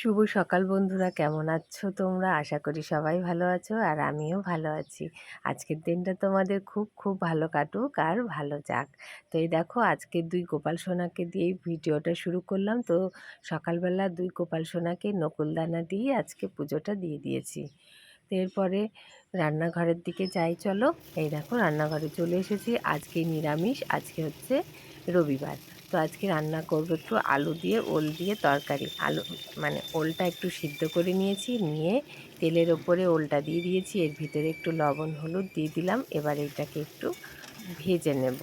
শুভ সকাল বন্ধুরা। কেমন আছো তোমরা? আশা করি সবাই ভালো আছো আর আমিও ভালো আছি। আজকের দিনটা তোমাদের খুব খুব ভালো কাটুক আর ভালো যাক। তো এই দেখো, আজকে দুই গোপাল সোনাকে দিয়েই ভিডিওটা শুরু করলাম। তো সকালবেলা দুই গোপাল সোনাকে নকুলদানা দিয়ে আজকে পুজোটা দিয়ে দিয়েছি। তো এরপরে রান্নাঘরের দিকে যাই, চলো। এই দেখো, রান্নাঘরে চলে এসেছি। আজকে নিরামিষ, আজকে হচ্ছে রবিবার। তো আজকে রান্না করব একটু আলু দিয়ে, ওল দিয়ে তরকারি। আলু মানে ওলটা একটু সিদ্ধ করে নিয়েছি, নিয়ে তেলের ওপরে ওলটা দিয়ে দিয়েছি। এর ভিতরে একটু লবণ, হলুদ দিয়ে দিলাম। এবার এটাকে একটু ভেজে নেব।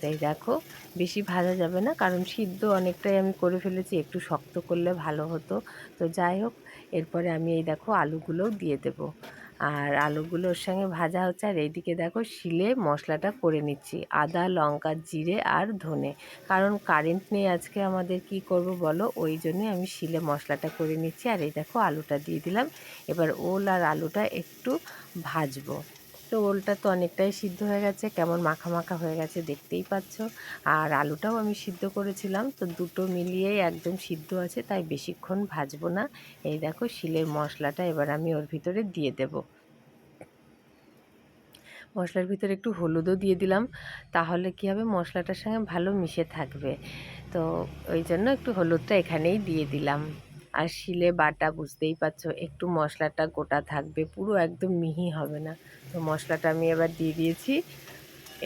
তাই দেখো, বেশি ভাজা যাবে না, কারণ সিদ্ধ অনেকটাই আমি করে ফেলেছি, একটু শক্ত করলে ভালো হতো। তো যাই হোক, এরপরে আমি এই দেখো আলুগুলোও দিয়ে দেবো। আর আলুগুলোর সঙ্গে ভাজা হচ্ছে। আর এইদিকে দেখো শিলে মশলাটা করে নিচ্ছি। আদা, লঙ্কা, জিরে আর ধনে। কারণ কারেন্ট নেই আজকে, আমাদের কি করব বলো? ওই জন্যে আমি শিলে মশলাটা করে নিচ্ছি। আর এই দেখো আলুটা দিয়ে দিলাম। এবার ওল আর আলুটা একটু ভাজবো। তো ওলটা তো অনেকটাই সিদ্ধ হয়ে গেছে। কেমন মাখা মাখা হয়ে গেছে দেখতেই পাচ্ছ। আর আলুটাও আমি সিদ্ধ করেছিলাম। তো দুটো মিলিয়েই একদম সিদ্ধ আছে, তাই বেশিক্ষণ ভাজবো না। এই দেখো শিলের মশলাটা এবার আমি ওর ভিতরে দিয়ে দেব। মশলার ভিতরে একটু হলুদও দিয়ে দিলাম। তাহলে কী হবে? মশলাটার সঙ্গে ভালো মিশে থাকবে। তো ওই জন্য একটু হলুদটা এখানেই দিয়ে দিলাম। আর শিলে বাটা, বুঝতেই পারছ। একটু মশলাটা গোটা থাকবে, পুরো একদম মিহি হবে না। তো মশলাটা আমি এবার দিয়ে দিয়েছি।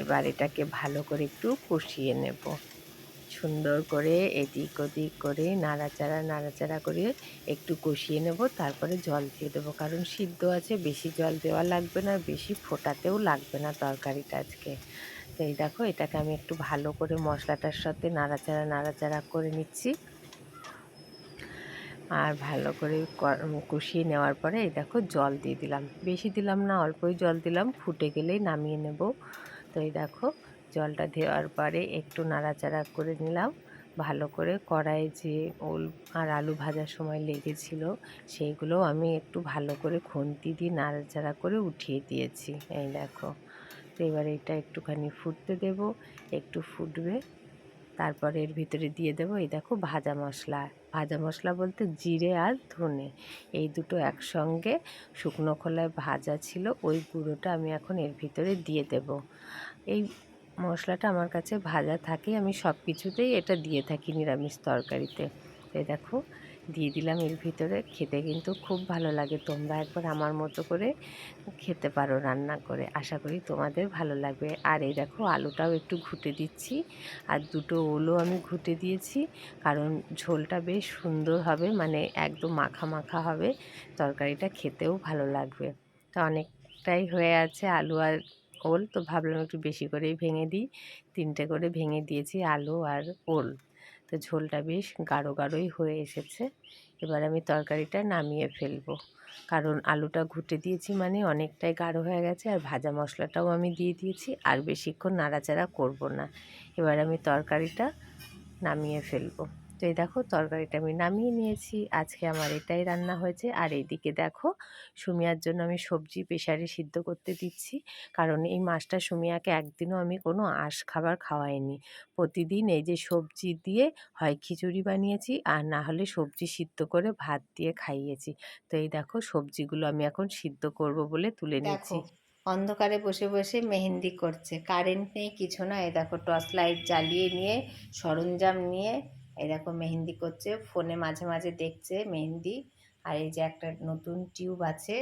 এবার এটাকে ভালো করে একটু কষিয়ে নেব। সুন্দর করে এদিক ওদিক করে নাড়াচাড়া নাড়াচাড়া করে একটু কষিয়ে নেব। তারপরে জল দিয়ে দেবো, কারণ সিদ্ধ আছে, বেশি জল দেওয়া লাগবে না, বেশি ফোটাতেও লাগবে না তরকারিটা আজকে। তো এই দেখো, এটাকে আমি একটু ভালো করে মশলাটার সাথে নাড়াচাড়া নাড়াচাড়া করে নিচ্ছি। আর ভালো করে কষিয়ে নেওয়ার পরে এই দেখো জল দিয়ে দিলাম। বেশি দিলাম না, অল্পই জল দিলাম, ফুটে গেলেই নামিয়ে নেব। তো এই দেখো জলটা দেওয়ার পরে একটু নাড়াচাড়া করে নিলাম। ভালো করে কড়াইয়ে যে ওল আর আলু ভাজার সময় লেগেছিল সেইগুলো আমি একটু ভালো করে খুন্তি দিয়ে নাড়াচাড়া করে উঠিয়ে দিয়েছি। এই দেখো তো এবার এটা একটুখানি ফুটতে দেব। একটু ফুটবে। তারপরে এর ভিতরে দিয়ে দেবো এই দেখো ভাজা মশলা। ভাজা মশলা বলতে জিরে আর ধনে। এই দুটো একসঙ্গে শুকনো খোলায় ভাজা ছিল, ওই গুঁড়োটা আমি এখন এর ভিতরে দিয়ে দেব। এই মশলাটা আমার কাছে ভাজা থাকে, আমি সব কিছুতেই এটা দিয়ে থাকি নিরামিষ তরকারিতে। এই দেখো দিয়ে দিলাম এর ভিতরে। খেতে কিন্তু খুব ভালো লাগে। তোমরা একবার আমার মতো করে খেতে পারো রান্না করে। আশা করি তোমাদের ভালো লাগবে। আর এই দেখো, আলুটাও একটু ঘুটে দিচ্ছি। আর দুটো ওলও আমি ঘুটে দিয়েছি। কারণ ঝোলটা বেশ সুন্দর হবে মানে একদম মাখা মাখা হবে। তরকারিটা খেতেও ভালো লাগবে। তো অনেকটাই হয়ে আছে আলু আর ওল। তো ভাবলাম একটু বেশি করেই ভেঙে দিই। তিনটে করে ভেঙে দিয়েছি আলু আর ওল। তো ঝোলটা বেশ গাঢ় গাঢ়ই হয়ে এসেছে। এবার আমি তরকারিটা নামিয়ে ফেলব। কারণ আলুটা ঘুটে দিয়েছি মানে অনেকটাই গাঢ় হয়ে গেছে আর ভাজা মশলাটাও আমি দিয়ে দিয়েছি, আর বেশিক্ষণ নাড়াচাড়া করব না। এবার আমি তরকারিটা নামিয়ে ফেলব। তো এই দেখো তরকারিটা আমি নামিয়ে নিয়েছি। আজকে আমার এটাই রান্না হয়েছে। আর এইদিকে দেখো সুমিয়ার জন্য আমি সবজি প্রেশারে সিদ্ধ করতে দিচ্ছি। কারণ এই মাছটা সুমিয়াকে একদিনও আমি কোনো আঁশ খাবার খাওয়াইনি। প্রতিদিন এই যে সবজি দিয়ে হয় খিচুড়ি বানিয়েছি আর না হলে সবজি সিদ্ধ করে ভাত দিয়ে খাইয়েছি। তো এই দেখো সবজিগুলো আমি এখন সিদ্ধ করব বলে তুলে নিয়েছি। অন্ধকারে বসে বসে মেহেন্দি করছে। কারেন্ট নেই কিছু না। এই দেখো টর্চ লাইট জ্বালিয়ে নিয়ে সরঞ্জাম নিয়ে এরকম মেহেন্দি করছে ফোনে মাঝে মাঝে দেখছে মেহেন্দি। আর এই যে একটা নতুন টিউব আছে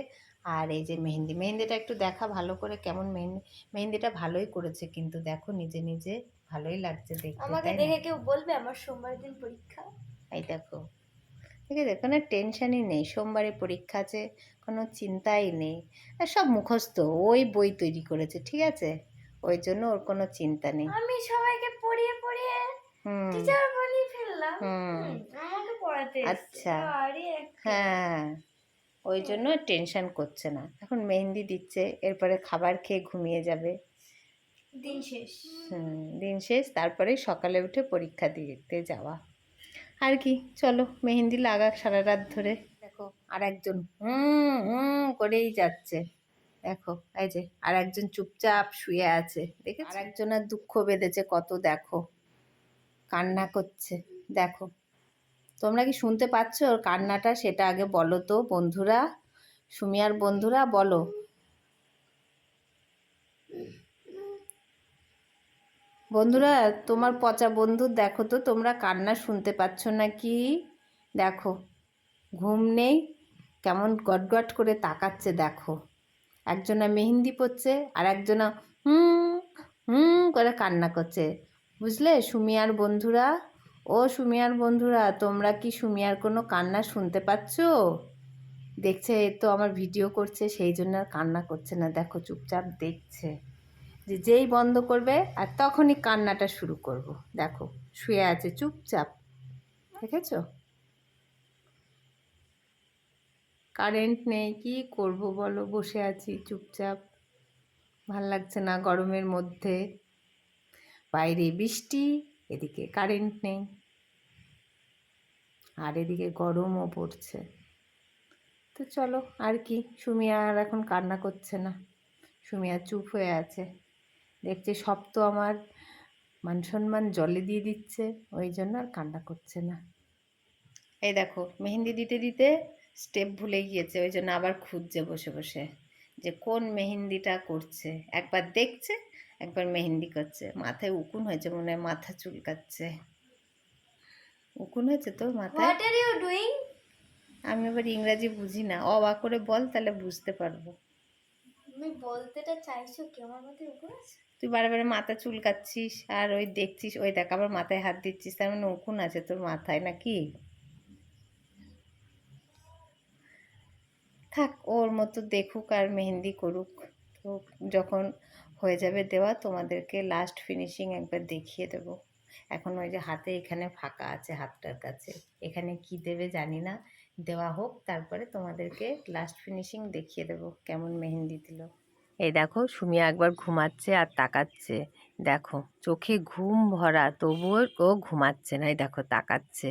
আর এই যে মেহেন্দি মেহেন্দিটা একটু দেখা ভালো করে কেমন মেহেন্দি মেহেন্দিটা ভালোই করেছে কিন্তু দেখো নিজে নিজে ভালোই লাগছে দেখতে আমাকে দেখে কেউ বলবে আমার সোমবার দিন পরীক্ষা? এই দেখো ঠিক আছে কোনো টেনশনই নেই সোমবারে পরীক্ষা আছে কোনো চিন্তাই নেই। আর সব মুখস্থ ওই বই তৈরি করেছে ঠিক আছে? ওই জন্য ওর কোনো চিন্তা নেই। আমি সবাইকে পড়িয়ে পড়িয়ে হুম। টিচার বানিয়ে ফেললাম হুম হুম, আমাকে পড়াতে আচ্ছা। হ্যাঁ ওই জন্য টেনশন করছে না। এখন মেহেন্দি দিচ্ছে এরপরে খাবার খেয়ে ঘুমিয়ে যাবে। দিন শেষ। হুম দিন শেষ তারপরে সকালে উঠে পরীক্ষা দিতে যাওয়া। আর কি চলো মেহেন্দি লাগাক সারা রাত ধরে। দেখো আর একজন হুম হুম করেই যাচ্ছে। দেখো এই যে আর একজন চুপচাপ শুয়ে আছে। দেখে আর একজনের দুঃখ বেঁধেছে কত দেখো। কান্না করছে। দেখো। তোমরা কি শুনতে পাচ্ছ ওর কান্নাটা? সেটা আগে বলো তো বন্ধুরা। সুমিয়ার বন্ধুরা, বলো। বন্ধুরা, তোমার পচা বন্ধু, দেখো তো, তোমরা কান্না শুনতে পাচ্ছ নাকি? দেখো, ঘুম নেই, কেমন গটগট করে তাকাচ্ছে, দেখো। একজনা মেহেন্দি পড়ছে আর একজনা হুম হুম করে কান্না করছে। বুঝলে সুমিয়ার বন্ধুরা? ও সুমিয়ার বন্ধুরা, তোমরা কি সুমিয়ার কোনো কান্না শুনতে পাচ্ছ? দেখছে তো আমার ভিডিও করছে, সেই জন্য আর কান্না করছে না। দেখো, চুপচাপ দেখছে যে যেই বন্ধ করবে আর তখনই কান্নাটা শুরু করব। দেখো, শুয়ে আছে চুপচাপ, দেখেছ? কারেন্ট নেই, কি করব বলো? বসে আছি চুপচাপ, ভালো লাগছে না গরমের মধ্যে। বাইরে বৃষ্টি এদিকে কারেন্ট নেই। আর এদিকে গরমও পড়ছে। তো চলো, আর কি? সুমিয়া আর এখন কান্না করছে না। সুমিয়া চুপ হয়ে আছে। দেখছে সব তো আমার মান সম্মান জলে দিয়ে দিচ্ছে, ওই জন্য আর কান্না করছে না। এই দেখো, মেহেন্দি দিতে দিতে স্টেপ ভুলে গিয়েছে, ওই জন্য আবার খুঁজছে বসে বসে যে কোন মেহেন্দিটা করছে। একবার দেখছে একবার মেহেন্দি করছে। মাথায় উকুন হয়েছে মনে হয় মাথা চুলকাচ্ছে। উকুন হয়েছে তোর মাথায়? হোয়াট আর ইউ ডুইং আমি আবার ইংরাজি বুঝি না। অবাক করে বল তাহলে বুঝতে পারব। তুমি বলতেটা চাইছো কি? আমার মধ্যে উপর আছে? তুই বারে বারে মাথা চুলকাচ্ছিস আর ওই দেখছিস ওই দেখ আবার মাথায় হাত দিচ্ছিস তার মানে উকুন আছে তোর মাথায় নাকি? থাক ওর মতো দেখুক আর মেহেন্দি করুক। তো যখন হয়ে যাবে দেওয়া, তোমাদেরকে লাস্ট ফিনিশিং একবার দেখিয়ে দেব। এখন ওই যে হাতে এখানে ফাঁকা আছে, হাতটার কাছে। এখানে কি দেবে জানি না। দেওয়া হোক, তারপরে তোমাদেরকে লাস্ট ফিনিশিং দেখিয়ে দেব, কেমন মেহেন্দি দিল। এই দেখো, সুমিয়া একবার ঘুমাচ্ছে আর তাকাচ্ছে। দেখো, চোখে ঘুম ভরা তবুও ও ঘুমাচ্ছে না। দেখো, তাকাচ্ছে।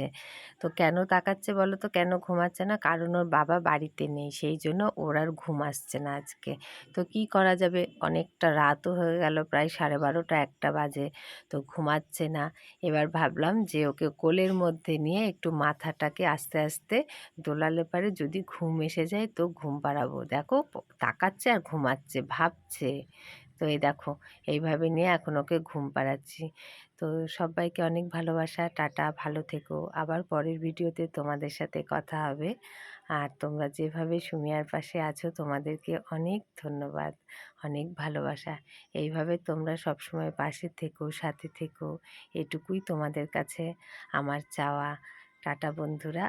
তো কেন তাকাচ্ছে বলো তো? কেন ঘুমাচ্ছে না? কারণ ওর বাবা বাড়িতে নেই, সেই জন্য ওর আর ঘুম আসছে না আজকে। তো কি করা যাবে? অনেকটা রাতও হয়ে গেল, প্রায় সাড়ে বারোটা একটা বাজে, তো ঘুমাচ্ছে না। এবার ভাবলাম যে ওকে কোলের মধ্যে নিয়ে একটু মাথাটাকে আস্তে আস্তে দোলালে পারে যদি ঘুম এসে যায় তো ঘুম পাড়াবো। দেখো তাকাচ্ছে আর ঘুমাচ্ছে, ভাবছে। তো এই দেখো, এইভাবে নিয়ে এখন ওকে ঘুম পাড়াচ্ছি। তো সবাইকে অনেক ভালোবাসা, টাটা, ভালো থেকো। আবার পরের ভিডিওতে তোমাদের সাথে কথা হবে। আর তোমরা যেভাবে সুমিয়ার পাশে আছো, তোমাদেরকে অনেক ধন্যবাদ, অনেক ভালোবাসা। এইভাবে তোমরা সবসময় পাশে থেকো, সাথে থেকো, এটুকুই তোমাদের কাছে আমার চাওয়া। টাটা বন্ধুরা।